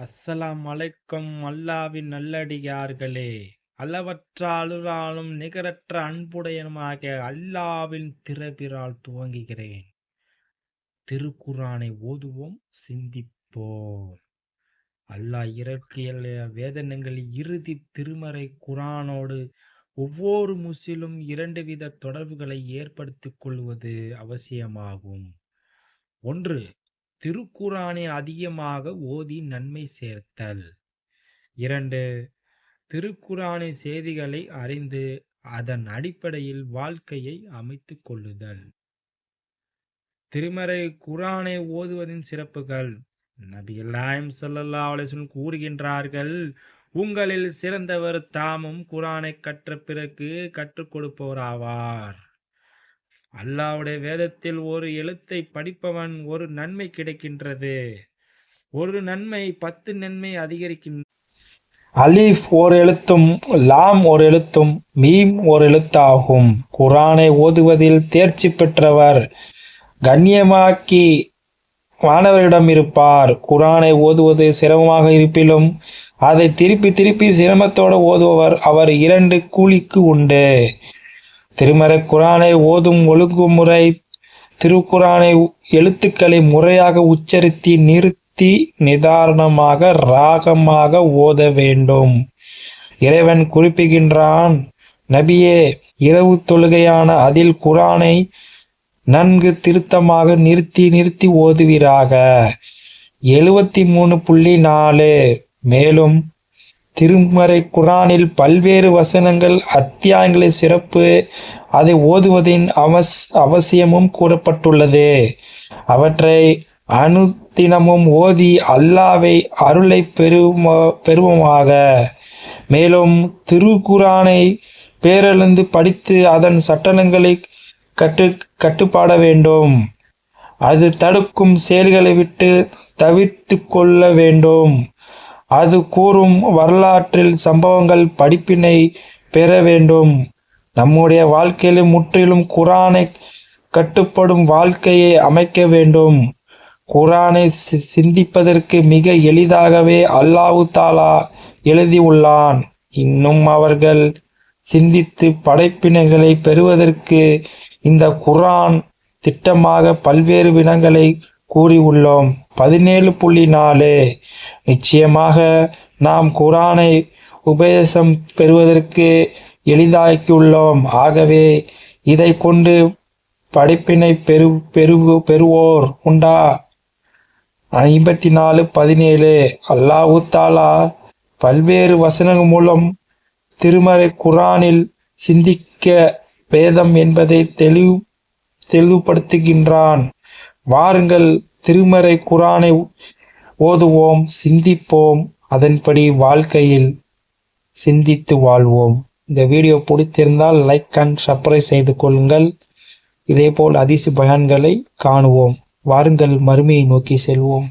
அஸ்ஸலாம் அலைக்கும் அல்லாவின் நல்லடியார்களே. அளவற்ற அருளாலும் நிகரற்ற அன்புடையனுமாக அல்லாவின் திறபிரால் துவங்குகிறேன். திருக்குரானை ஓதுவோம் சிந்திப்போம். அல்லாஹ் இறக்கிய வேதனங்களில் இறுதி திருமறை குரானோடு ஒவ்வொரு முசிலும் இரண்டு வித தொடர்புகளை ஏற்படுத்திக் கொள்வது அவசியமாகும். ஒன்று திருக்குறானை அதிகமாக ஓதி நன்மை சேர்த்தல். இரண்டு திருக்குரானின் செய்திகளை அறிந்து அதன் அடிப்படையில் வாழ்க்கையை அமைத்துக் கொள்ளுதல். திருமறை குரானை ஓதுவதின் சிறப்புகள். நபி இல்லாயம் அலைஹி வஸல்லம் கூறுகின்றார்கள் உங்களில் சிறந்தவர் தாமும் குரானை கற்ற பிறகு கற்றுக் கொடுப்பவராவார். அல்லாவுடைய வேதத்தில் ஒரு எழுத்தை படிப்பவன் ஒரு நன்மை கிடைக்கின்றது. ஒரு நன்மை பத்து நன்மை அதிகரிக்கின்ற அலீஃப் ஓர் எழுத்தும் லாம் ஒரு எழுத்தும் மீம் ஒரு எழுத்தாகும். குரானை ஓதுவதில் தேர்ச்சி பெற்றவர் கண்ணியமாக்கி மாணவரிடம் இருப்பார். குரானை ஓதுவது சிரமமாக இருப்பிலும் அதை திருப்பி திருப்பி சிரமத்தோடு ஓதுபவர் அவர் இரண்டு கூலிக்கு உண்டு. திருமறை குரானை ஓதும் ஒழுங்குமுறை திருக்குரானை எழுத்துக்களை முறையாக உச்சரித்து நிறுத்தி நிதாரணமாக ராகமாக ஓத வேண்டும். இறைவன் குறிப்புகின்றான் நபியே இரவு தொழுகையான அதில் குரானை நன்கு திருத்தமாக நிறுத்தி நிறுத்தி ஓதுவீராக. எழுவத்தி மூணு புள்ளி நாலு. மேலும் திருமறை குரானில் பல்வேறு வசனங்கள் அத்தியாயங்களின் சிறப்பு அதை ஓதுவதின் அவஸ் அவசியமும் கூறப்பட்டுள்ளது. அவற்றை அனுதினமும் ஓதி அல்லாவை அருளை பெறும பெறுவோமாக. மேலும் திருக்குரானை பேரழுந்து படித்து அதன் சட்டங்களை கட்டு கட்டுப்பாட வேண்டும். அது தடுக்கும் செயல்களை விட்டு தவிர்த்து கொள்ள வேண்டும். அது கூறும் வரலாற்றில் சம்பவங்கள் படிப்பினை பெற வேண்டும். நம்முடைய வாழ்க்கையில் முற்றிலும் குரானை கட்டுப்படும் வாழ்க்கையை அமைக்க வேண்டும். குரானை சி- சிந்திப்பதற்கு மிக எளிதாகவே அல்லாஹு தாலா எழுதியுள்ளான். இன்னும் அவர்கள் சிந்தித்து படைப்பினைகளை பெறுவதற்கு இந்த குரான் திட்டமாக பல்வேறு வினங்களை கூறியுள்ளோம். பதினேழு புள்ளி நாலு. நிச்சயமாக நாம் குரானை உபதேசம் பெறுவதற்கு எளிதாக்கியுள்ளோம். ஆகவே இதை கொண்டு படைப்பினை பெரு பெரு பெறுவோர் உண்டா? ஐம்பத்தி நாலு பதினேழு. அல்லாஹு தாலா பல்வேறு வசனங்கள் மூலம் திருமறை குரானில் சிந்திக்க வேதம் என்பதை தெளிவு தெளிவுபடுத்துகின்றான். வாருங்கள் திருமறை குரானை ஓதுவோம் சிந்திப்போம் அதன்படி வாழ்க்கையில் சிந்தித்து வாழ்வோம். இந்த வீடியோ பிடித்திருந்தால் லைக் அண்ட் சப்ஸ்கிரைப் செய்து கொள்ளுங்கள். இதேபோல் அதிசி பயான்களை காணுவோம். வாருங்கள் மறுமையை நோக்கி செல்வோம்.